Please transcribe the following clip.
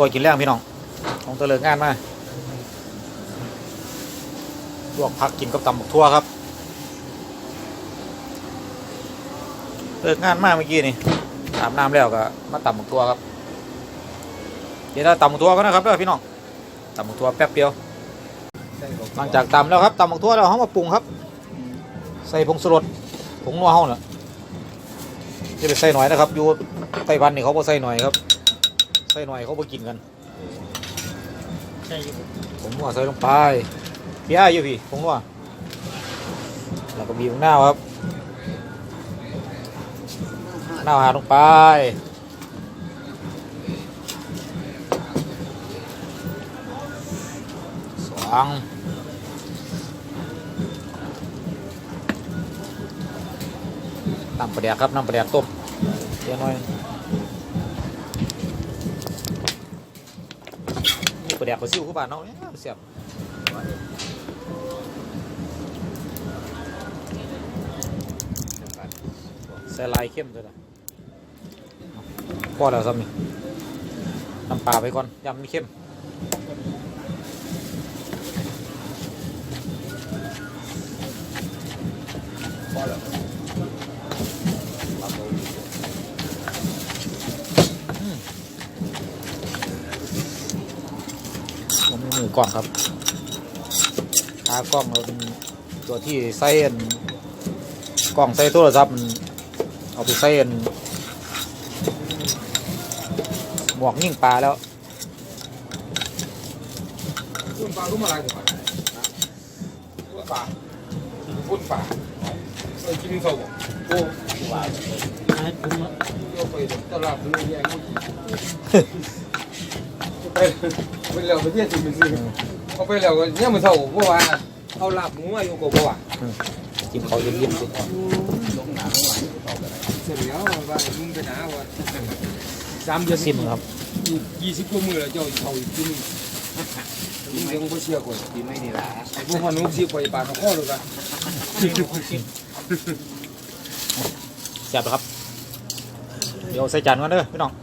ตัวกินแรงพี่น้องของตะเลิกงานมาลวกผักกินกับตำบักทั่วครับเลิกงานมากเมื่อกี้นี่อาบน้ำแล้วก็มาตำบักทั่วครับเดี๋ยวเราตำบักทั่วก็นะครับเด้อพี่น้องตำบักทั่วแป๊บเดียวหลังจากตำแล้วครับตำบักทั่วแล้วเขามาปรุงครับ ใส่ผงชูรสผงนัวเขาเนี่ยจะไปใส่หน่อยนะครับอยู่ไต้หวันนี่เขาบ่ใส่หน่อยครับ ใส่หน่อยเขาบ่กินกัน ใช่อยู่ผงนัวใส่ลงไปพี่อ้ายอยู่พี่ผงนัวแล้วก็บีบมะนาวครับมะนาวหาลงไปสองน้ำปลาแดกครับน้ำปลาแดกต้มเดี๋ยวหน่อย ปลาแดกปลาซิวเข้าบ้านเนาะเนี่ยเสียบใส่ลายเข้มด้วยนะพอแล้วซ้ำนี่น้ำปลาไปก่อนยำไม่เข้ม มมีมือกล้องครับขากล้องเราเป็นตัวที่ใส่นกล้องใส่โทรศัพท์มันเอาไปใส่นหมวกยิ่งปลาแล้วพุ่นปลารู้มาอะไรกันพุ่นปลาพุ่นปลาเออกินเขาบอกโอ้ว่าให้ผมเดี๋ยวไปตลาดดูแยงไป ไปแล้วไปเที่ยวสิมันสิเอาไปแล้วก็เนี่ยมันเท่าเพราะว่าเอาลาบหมูมาอยู่กับบ่ว่ากินเขาวเย็นๆสิลงหนาไม่ไหวเสร็จแล้วว่ามึงไปหนาว่าสามเดือนซิมครับยี่สิบกว่ามือแล้วเจ้าเขาอีกทีนึงมึงยังไม่เชื่อคนกินไม่นี่ละไอ้พวกมันนุ๊กสิไปปาดข้อเลยกันแซ่บแล้วครับ เดี๋ยวใส่จานก่อนเด้อพี่น้องเ